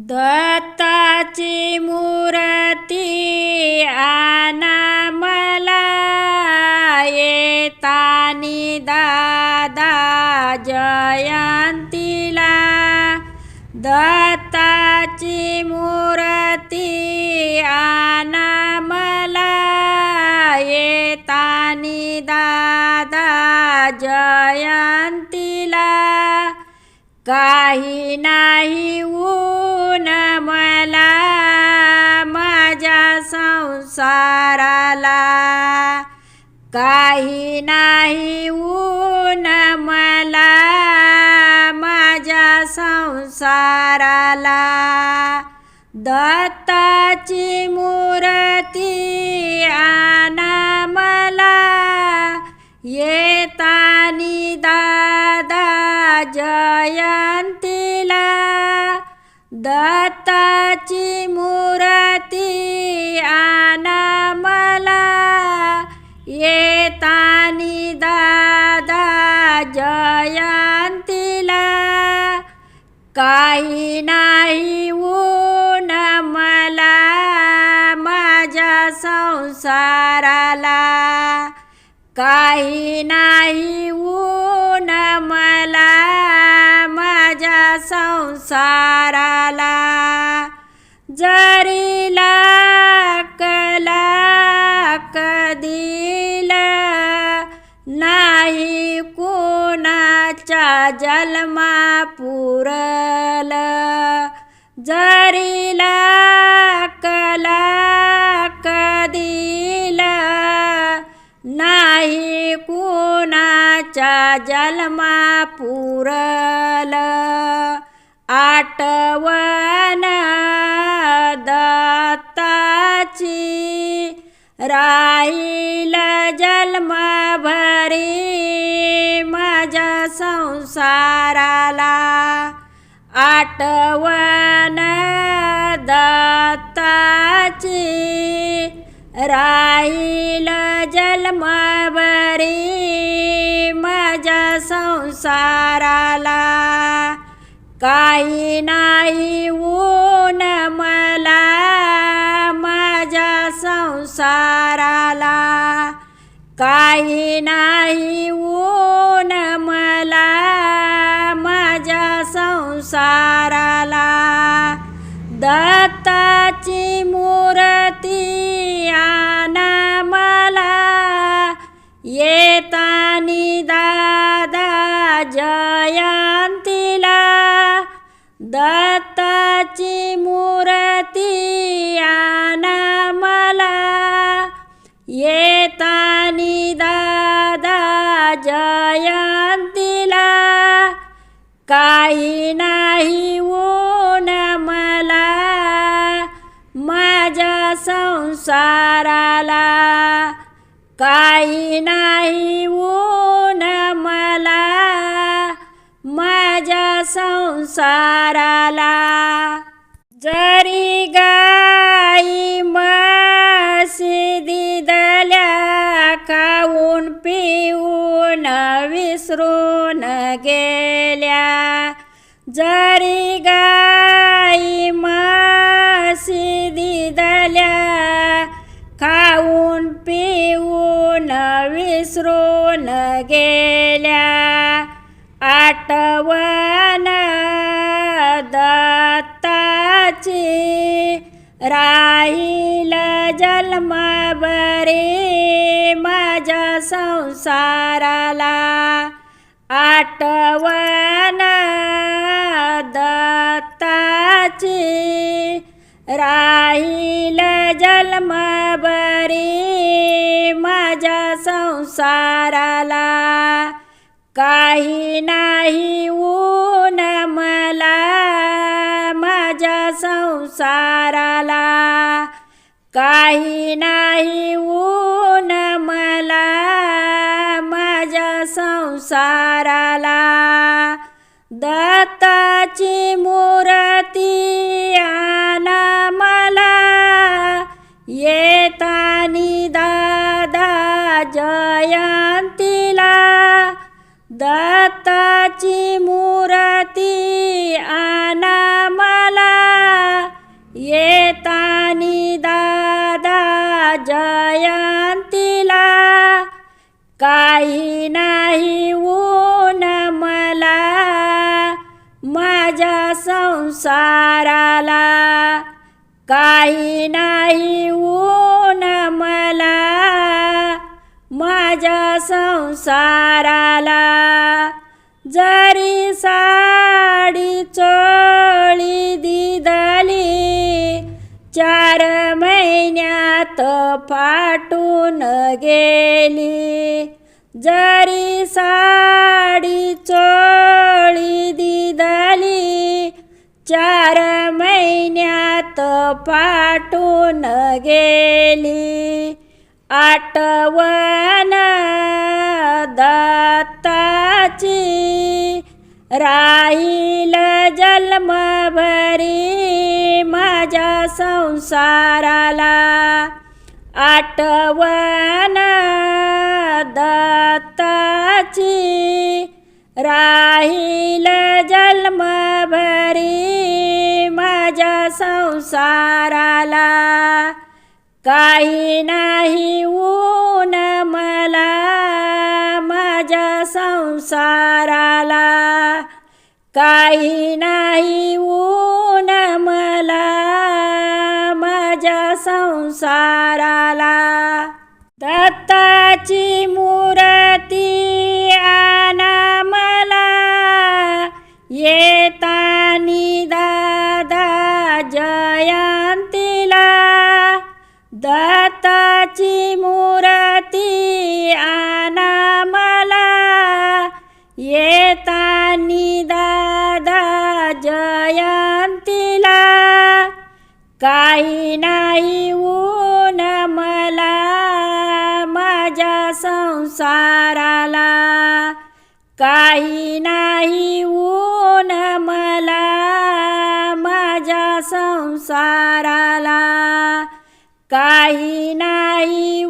दत्ताची मूर्ती आना मला. येतानी दादा जयंतीला. दत्ताची मूर्ती काही नाही ऊन मला माझ्या संसाराला. काही नाही ऊन मला माझ्या संसाराला. दत्ताची मूर्ती आना दादा जयंतीला दत्ताची मुरती आना मला. येतानी दादा जयंतीला काही नाही ऊन मला माझ्या संसाराला. काही नाही जलमा पुरल जरीला कला कधील नाही कोणाच्या जलमा पुरल आठवण राहील जन्मभरी माझ्या संसाराला. आठवण दत्ताची राहील जन्मभरी माझ्या संसाराला. काही नाही ऊन मला संसाराला काही नाही ऊन मला. माझ्या संसाराला दत्ताची मूर्ती नाही हो ऊन मला माझ्या संसाराला. काही नाही हो ऊन मला माझ्या संसाराला. जरी गाई म्हशी दिदल्या खाऊन पिऊन विसरून गे जरी गाई मासी दिदल्या खाऊन पिऊन विसरून गेल्या. आठवण दत्ताची राहील जन्मभरी माझ्या संसाराला. आठवण नाही ऊन मला माझ्या संसाराला. काही नाही ऊन मला माझ्या संसाराला. दत्ताची मूर्ती आना काही नाही ऊन मला माझ्या संसाराला. काही नाही ऊन मला माझ्या संसाराला. जरी साडी चोळी दिदली चार महिन्यात फाटून गेली. जरी साडी चोळी दिदाली चार महिन्यात पाठून गेली. आठवण दत्ताची राहील जन्मभरी माझ्या संसाराला. आठवण दत्ताची राहील जन्मभरी माझ्या संसाराला. काही नाही ऊन मला माझ्या संसाराला. काही नाही ऊन मला माझ्या संसाराला. दत्ताची मूर्ती आना मला. येतानी दादा जयंतीला. दत्ताची मूर्ती आना मला. येतानी दादा जयंतीला. काही नाही ऊन संसाराला काही नाही ऊन मला माझ्या संसाराला काही नाही